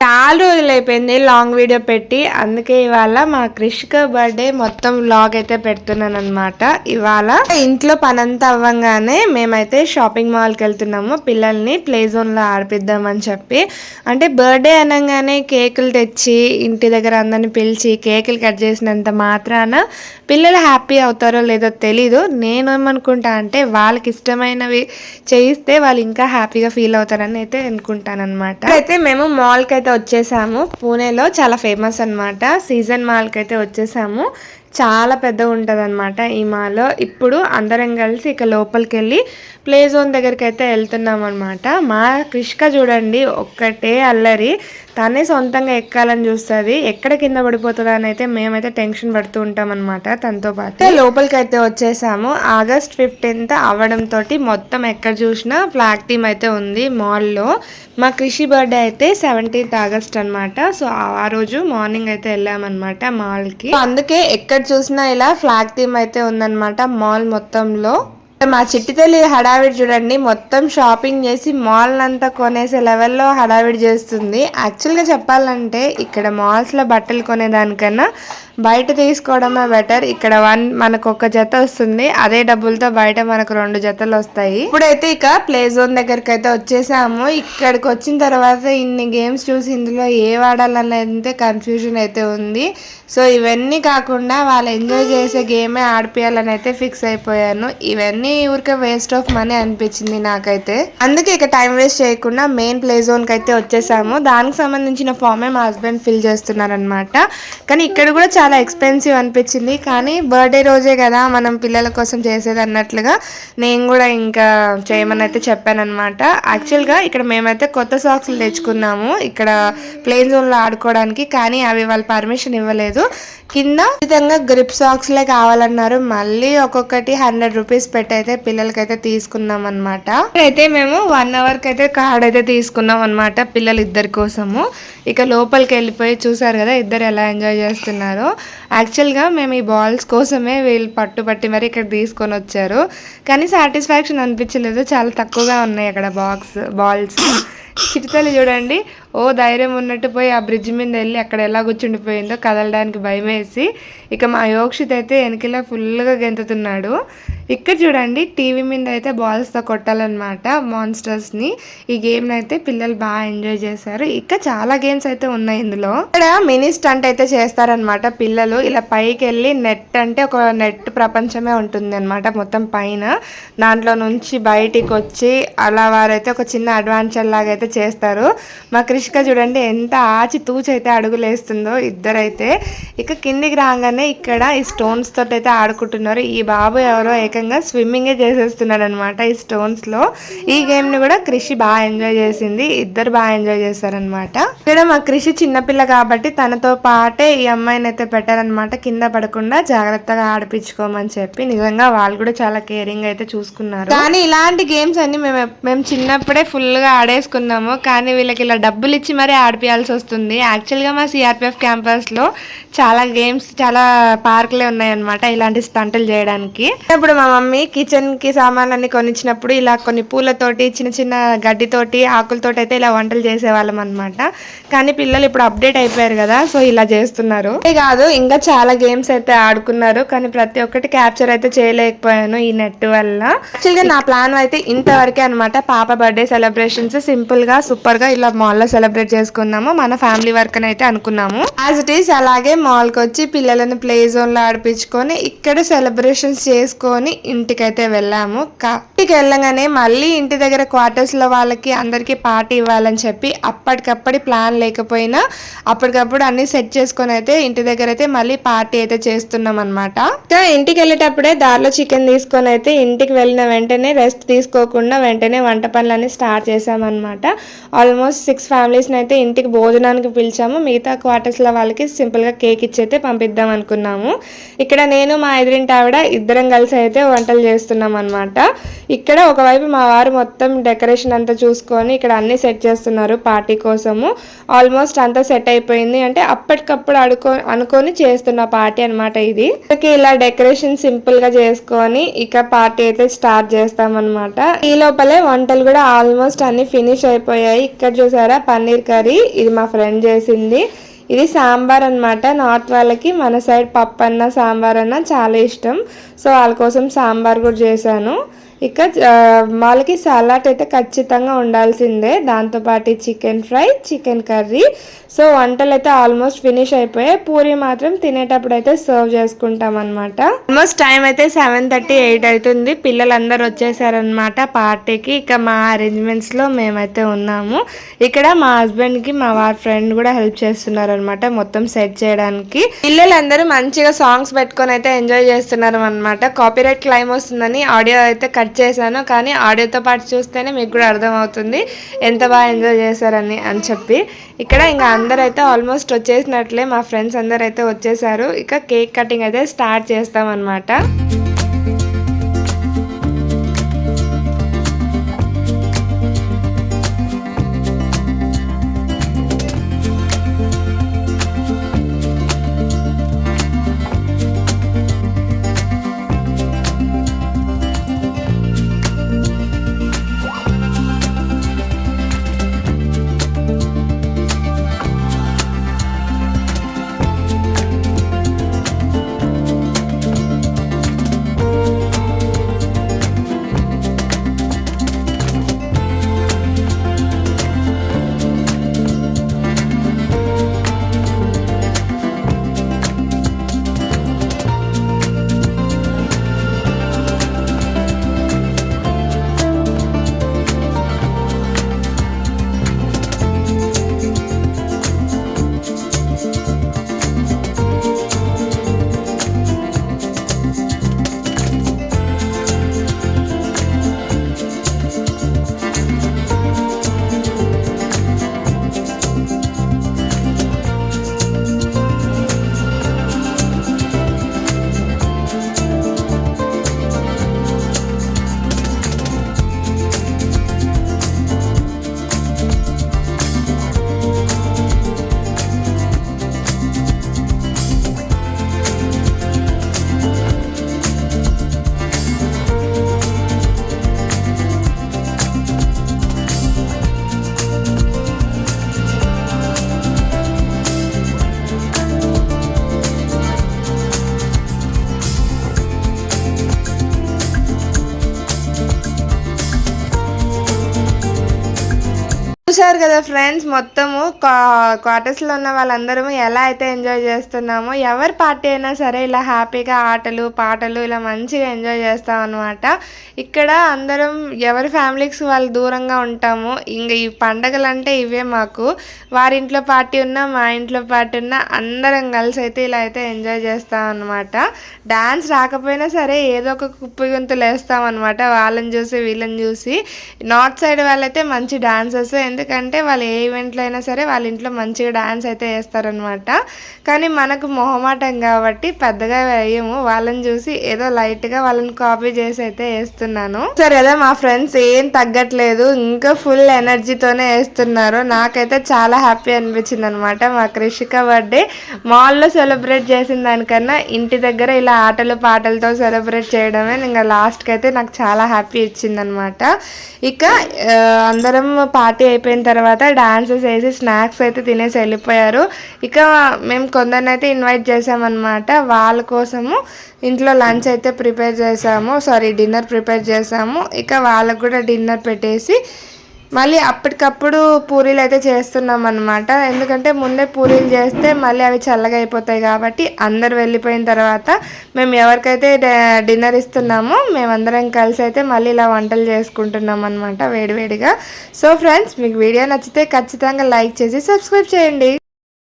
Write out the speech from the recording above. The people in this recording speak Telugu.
చాలా రోజులు అయిపోయింది లాంగ్ వీడియో పెట్టి. అందుకే ఇవాళ మా క్రిషిక బర్త్డే మొత్తం వ్లాగ్ అయితే పెడుతున్నాను అనమాట ఇవాళ ఇంట్లో పనంతా అవ్వంగానే మేమైతే షాపింగ్ మాల్కి వెళ్తున్నాము. పిల్లల్ని ప్లే జోన్లో ఆడిపిద్దామని చెప్పి. అంటే బర్త్డే అనగానే కేకులు తెచ్చి ఇంటి దగ్గర అందరిని పిలిచి కేకులు కట్ చేసినంత మాత్రాన పిల్లలు హ్యాపీ అవుతారో లేదో తెలీదు. నేను ఏమనుకుంటా అంటే వాళ్ళకి ఇష్టమైనవి చేయిస్తే వాళ్ళు ఇంకా హ్యాపీగా ఫీల్ అవుతారని అయితే అనుకుంటాను అనమాట అయితే మేము మాల్కి అయితే వచ్చేసాము. పూణేలో చాలా ఫేమస్ అనమాట సీజన్ మాల్కి అయితే వచ్చేసాము. చాలా పెద్దగా ఉంటుంది అనమాట ఈ మాల్ ఇప్పుడు అందరం కలిసి ఇక లోపలికి వెళ్ళి ప్లే జోన్ దగ్గరికి అయితే వెళ్తున్నాం అనమాట మా కృష్క చూడండి ఒక్కటే అల్లరి. తనే సొంతంగా ఎక్కాలని చూస్తుంది. ఎక్కడ కింద పడిపోతుందా అని అయితే మేమైతే టెన్షన్ పడుతూ ఉంటాం అనమాట తనతో పాటు. లోపలికి అయితే వచ్చేసాము. ఆగస్ట్ ఫిఫ్టీన్త్ అవడంతో మొత్తం ఎక్కడ చూసినా ఫ్లాగ్ టీమ్ అయితే ఉంది మాల్లో. మా కృషి బర్త్డే అయితే సెవెంటీన్త్ ఆగస్ట్ అనమాట సో ఆ రోజు మార్నింగ్ అయితే వెళ్ళామన్నమాట మాల్కి. అందుకే ఎక్కడ చూసినా ఇలా ఫ్లాగ్ థీమ్ అయితే ఉందన్నమాట మాల్ మొత్తంలో. మా చిట్టి తల్లి హడావిడి చూడండి మొత్తం షాపింగ్ చేసి మాల్ అంతా కొనేసే లెవెల్లో హడావిడి చేస్తుంది. యాక్చువల్గా చెప్పాలంటే ఇక్కడ మాల్స్లో బట్టలు కొనేదానికన్నా బయట తీసుకోవడమే బెటర్. ఇక్కడ వన్ మనకు ఒక జత వస్తుంది అదే డబ్బులతో బయట మనకు రెండు జతలు వస్తాయి. ఇప్పుడైతే ఇక ప్లే జోన్ దగ్గరికి అయితే వచ్చేసాము. ఇక్కడికి వచ్చిన తర్వాత ఇన్ని గేమ్స్ చూసి ఇందులో ఏ వాడాలనేది కన్ఫ్యూజన్ అయితే ఉంది. సో ఇవన్నీ కాకుండా వాళ్ళు ఎంజాయ్ చేసే గేమే ఆడిపియాలని అయితే ఫిక్స్ అయిపోయాను. ఇవన్నీ ఊరికే వేస్ట్ ఆఫ్ మనీ అనిపించింది నాకైతే. అందుకే ఇక టైం వేస్ట్ చేయకుండా మెయిన్ ప్లే జోన్కి అయితే వచ్చేసాము. దానికి సంబంధించిన ఫామే మా హస్బెండ్ ఫిల్ చేస్తున్నారనమాట కానీ ఇక్కడ కూడా చాలా ఎక్స్పెన్సివ్ అనిపించింది. కానీ బర్త్డే రోజే కదా మనం పిల్లల కోసం చేసేది అన్నట్లుగా నేను కూడా ఇంకా చేయమని అయితే చెప్పానమాట యాక్చువల్గా ఇక్కడ మేమైతే కొత్త సాక్స్లు తెచ్చుకున్నాము. ఇక్కడ ప్లేన్ జోన్లో ఆడుకోవడానికి కానీ అవి వాళ్ళు పర్మిషన్ ఇవ్వలేదు. కింద ఖచ్చితంగా గ్రిప్ సాక్స్లే కావాలన్నారు. మళ్ళీ ఒక్కొక్కటి హండ్రెడ్ రూపీస్ పెట్టారు అయితే పిల్లలకైతే తీసుకున్నాం అనమాట అయితే మేము వన్ అవర్కి అయితే కార్డ్ అయితే తీసుకున్నాం అనమాట పిల్లలు ఇద్దరి కోసము. ఇక లోపలికి వెళ్ళిపోయి చూసారు కదా ఇద్దరు ఎలా ఎంజాయ్ చేస్తున్నారో. యాక్చువల్గా మేము ఈ బాల్స్ కోసమే వీళ్ళు పట్టుబట్టి మరి ఇక్కడ తీసుకొని వచ్చారు. కానీ సాటిస్ఫాక్షన్ అనిపించలేదు. చాలా తక్కువగా ఉన్నాయి అక్కడ బాక్స్ బాల్స్ చిటితలు చూడండి. ఓ ధైర్యం ఉన్నట్టు పోయి ఆ బ్రిడ్జ్ మీద వెళ్ళి అక్కడ ఎలా కూర్చుండిపోయిందో కదలడానికి భయం వేసి ఇక మా యోక్షిత్ అయితే వెనకలా ఫుల్గా గెంతుతున్నాడు. ఇక్కడ చూడండి టీవీ మీద అయితే బాల్స్తో కొట్టాలన్నమాట మాన్స్టర్స్ని ఈ గేమ్ని అయితే పిల్లలు బాగా ఎంజాయ్ చేశారు. ఇంకా చాలా గేమ్స్ అయితే ఉన్నాయి ఇందులో. ఇక్కడ మినీ స్టంట్ అయితే చేస్తారనమాట పిల్లలు. ఇలా పైకి వెళ్ళి నెట్ అంటే ఒక నెట్ ప్రపంచమే ఉంటుంది అనమాట మొత్తం పైన. దాంట్లో నుంచి బయటికి వచ్చి అలా వారైతే ఒక చిన్న అడ్వాంచర్ లాగా అయితే చేస్తారు. మా కృషిక చూడండి ఎంత ఆచి తూచి అయితే అడుగులేస్తుందో ఇద్దరైతే. ఇక కిందికి రాగానే ఇక్కడ ఈ స్టోన్స్ తోటి అయితే ఆడుకుంటున్నారు. ఈ బాబు ఎవరో ఏకంగా స్విమ్మింగే చేసేస్తున్నాడు అనమాట ఈ స్టోన్స్లో. ఈ గేమ్ని కూడా కృషి బాగా ఎంజాయ్ చేసింది. ఇద్దరు బాగా ఎంజాయ్ చేశారనమాట. ఇక్కడ మా కృషి చిన్నపిల్ల కాబట్టి తనతో పాటే ఈ అమ్మాయిని అయితే పెట్టారనమాట. కింద పడకుండా జాగ్రత్తగా ఆడిపించుకోమని చెప్పి. నిజంగా వాళ్ళు కూడా చాలా కేరింగ్ అయితే చూసుకున్నారు. కానీ ఇలాంటి గేమ్స్ అన్ని మేము మేము చిన్నప్పుడే ఫుల్గా ఆడేసుకున్నాము. కానీ వీళ్ళకి ఇలా డబ్బు డబ్బులు ఇచ్చి మరీ ఆడిపియాల్సి వస్తుంది యాక్చువల్గా మా సిఆర్పిఎఫ్ క్యాంపస్లో చాలా గేమ్స్ చాలా పార్కులే ఉన్నాయన్నమాట ఇలాంటి స్టంటులు చేయడానికి. ఇప్పుడు మా మమ్మీ కిచెన్కి సామాన్లన్నీ కొనిచ్చినప్పుడు ఇలా కొన్ని పూలతోటి చిన్న చిన్న గడ్డితోటి ఆకులతోటి అయితే ఇలా వంటలు చేసేవాళ్ళం అనమాట కానీ పిల్లలు ఇప్పుడు అప్డేట్ అయిపోయారు కదా సో ఇలా చేస్తున్నారు. కాదు ఇంకా చాలా గేమ్స్ అయితే ఆడుకున్నారు కానీ ప్రతి ఒక్కటి క్యాప్చర్ అయితే చేయలేకపోయాను ఈ నెట్ వల్ల. యాక్చువల్గా నా ప్లాన్ అయితే ఇంతవరకే అనమాట పాప బర్త్డే సెలబ్రేషన్స్ సింపుల్గా సూపర్గా ఇలా మాల్లో సెలబ్రేట్ చేసుకున్నాము. మన ఫ్యామిలీ వర్క్ అని అయితే అనుకున్నాము. యాజ్ ఇట్ ఈస్ అలాగే మాల్కి వచ్చి పిల్లలను ప్లే జోన్లో ఆడిపించుకొని ఇక్కడ సెలబ్రేషన్స్ చేసుకొని ఇంటికైతే వెళ్ళాము. ఇంటికి వెళ్ళగానే మళ్ళీ ఇంటి దగ్గర క్వార్టర్స్లో వాళ్ళకి అందరికి పార్టీ ఇవ్వాలని చెప్పి అప్పటికప్పటి ప్లాన్ లేకపోయినా అప్పటికప్పుడు అన్ని సెట్ చేసుకొని అయితే ఇంటి దగ్గర అయితే మళ్ళీ పార్టీ అయితే చేస్తున్నాం అనమాట ఇంటికి వెళ్ళేటప్పుడే దారిలో చికెన్ తీసుకొని అయితే ఇంటికి వెళ్ళిన వెంటనే రెస్ట్ తీసుకోకుండా వెంటనే వంట పనులన్నీ స్టార్ట్ చేసామన్నమాట ఆల్మోస్ట్ సిక్స్ ఫ్యామిలీస్ని అయితే ఇంటికి భోజనానికి పిలిచాము. మిగతా క్వార్టర్స్లో వాళ్ళకి సింపుల్గా కేక్ ఇచ్చి అయితే పంపిద్దాం అనుకున్నాము. ఇక్కడ నేను మా ఎదురింటి ఆవిడ ఇద్దరం కలిసి అయితే వంటలు చేస్తున్నాం అనమాట ఇక్కడ ఒకవైపు మా వారు మొత్తం డెకరేషన్ అంతా చూసుకొని ఇక్కడ అన్ని సెట్ చేస్తున్నారు పార్టీ కోసము. ఆల్మోస్ట్ అంతా సెట్ అయిపోయింది. అంటే అప్పటికప్పుడు అడుకో అనుకొని చేస్తున్న పార్టీ అనమాట ఇది. ఇలా డెకరేషన్ సింపుల్గా చేసుకొని ఇక పార్టీ అయితే స్టార్ట్ చేస్తాం ఈ లోపలే వంటలు కూడా ఆల్మోస్ట్ అన్ని ఫినిష్ అయిపోయాయి. ఇక్కడ చూసారా పన్నీర్ కర్రీ. ఇది మా ఫ్రెండ్ చేసింది. ఇది సాంబార్ అనమాట నార్త్ వాళ్ళకి మన సైడ్ పప్పు అన్న సాంబార్ అన్న చాలా ఇష్టం. సో వాళ్ళ కోసం సాంబార్ కూడా చేశాను. ఇక వాళ్ళకి సలాడ్ అయితే ఖచ్చితంగా ఉండాల్సిందే. దాంతోపాటు chicken fry chicken curry so వంటలు అయితే ఆల్మోస్ట్ ఫినిష్ అయిపోయాయి. పూరి మాత్రం తినేటప్పుడు అయితే సర్వ్ చేసుకుంటాం అనమాట ఆల్మోస్ట్ టైం అయితే సెవెన్ థర్టీ ఎయిట్ అవుతుంది. పిల్లలందరూ వచ్చేసారనమాట పార్టీకి. ఇక మా అరేంజ్మెంట్స్లో మేమైతే ఉన్నాము. ఇక్కడ మా హస్బెండ్కి మా వారి ఫ్రెండ్ కూడా హెల్ప్ చేస్తున్నారు అనమాట మొత్తం సెట్ చేయడానికి. పిల్లలందరూ మంచిగా సాంగ్స్ పెట్టుకొని అయితే ఎంజాయ్ చేస్తున్నారు అనమాట కాపీరైట్ క్లైమ్ వస్తుందని ఆడియో అయితే కట్ కట్ చేశాను కానీ ఆడియోతో పాటు చూస్తేనే మీకు కూడా అర్థమవుతుంది ఎంత బాగా ఎంజాయ్ చేశారని అని చెప్పి. ఇక్కడ ఇంకా అందరైతే ఆల్మోస్ట్ వచ్చేసినట్లే మా ఫ్రెండ్స్ అందరు అయితే వచ్చేసారు. ఇక కేక్ కటింగ్ అయితే స్టార్ట్ చేస్తామన్నమాట. చూశారు కదా ఫ్రెండ్స్ మొత్తము క్వార్టర్స్లో ఉన్న వాళ్ళందరూ ఎలా అయితే ఎంజాయ్ చేస్తున్నామో ఎవరి పార్టీ అయినా సరే ఇలా హ్యాపీగా ఆటలు పాటలు ఇలా మంచిగా ఎంజాయ్ చేస్తాం అనమాట ఇక్కడ అందరం ఎవరి ఫ్యామిలీస్ వాళ్ళు దూరంగా ఉంటాము ఇంకా ఈ పండగలు అంటే ఇవే మాకు. వారింట్లో పార్టీ ఉన్నా మా ఇంట్లో పార్టీ ఉన్నా అందరం కలిసి అయితే ఇలా అయితే ఎంజాయ్ చేస్తాం అనమాట డ్యాన్స్ రాకపోయినా సరే ఏదో ఒక కుప్పి గుంతులు వేస్తాం అనమాట వాళ్ళని చూసి వీళ్ళని చూసి. నార్త్ సైడ్ వాళ్ళైతే మంచి డాన్సర్స్ ఎందుకు ఎందుకంటే వాళ్ళు ఏ ఈవెంట్లో అయినా సరే వాళ్ళ ఇంట్లో మంచిగా డాన్స్ అయితే వేస్తారనమాట కానీ మనకు మొహమాటం కాబట్టి పెద్దగా వేయము. వాళ్ళని చూసి ఏదో లైట్గా వాళ్ళని కాపీ చేసి అయితే వేస్తున్నాను. సరే అదే మా ఫ్రెండ్స్ ఏం తగ్గట్లేదు. ఇంకా ఫుల్ ఎనర్జీతోనే వేస్తున్నారు. నాకైతే చాలా హ్యాపీ అనిపించింది అనమాట మా కృషిక బర్త్డే మాల్లో సెలబ్రేట్ చేసిన దానికన్నా ఇంటి దగ్గర ఇలా ఆటలు పాటలతో సెలబ్రేట్ చేయడమే ఇంకా లాస్ట్కి అయితే నాకు చాలా హ్యాపీ ఇచ్చిందనమాట ఇక అందరం పార్టీ అయిపోయిన అయిపోయిన తర్వాత డాన్సెస్ వేసి స్నాక్స్ అయితే తినేసి వెళ్ళిపోయారు. ఇక మేము కొందరిని అయితే ఇన్వైట్ చేసామన్నమాట వాళ్ళ కోసము ఇంట్లో లంచ్ అయితే ప్రిపేర్ చేసాము సారీ డిన్నర్ ప్రిపేర్ చేసాము ఇక వాళ్ళకు కూడా డిన్నర్ పెట్టేసి మళ్ళీ అప్పటికప్పుడు పూరీలు అయితే చేస్తున్నాం అనమాట ఎందుకంటే ముందే పూరీలు చేస్తే మళ్ళీ అవి చల్లగా అయిపోతాయి కాబట్టి అందరు వెళ్ళిపోయిన తర్వాత మేము ఎవరికైతే డిన్నర్ ఇస్తున్నామో మేమందరం కలిసి అయితే మళ్ళీ ఇలా వంటలు చేసుకుంటున్నాం అనమాట వేడివేడిగా. సో ఫ్రెండ్స్ మీకు వీడియో నచ్చితే ఖచ్చితంగా లైక్ చేసి సబ్స్క్రైబ్ చేయండి.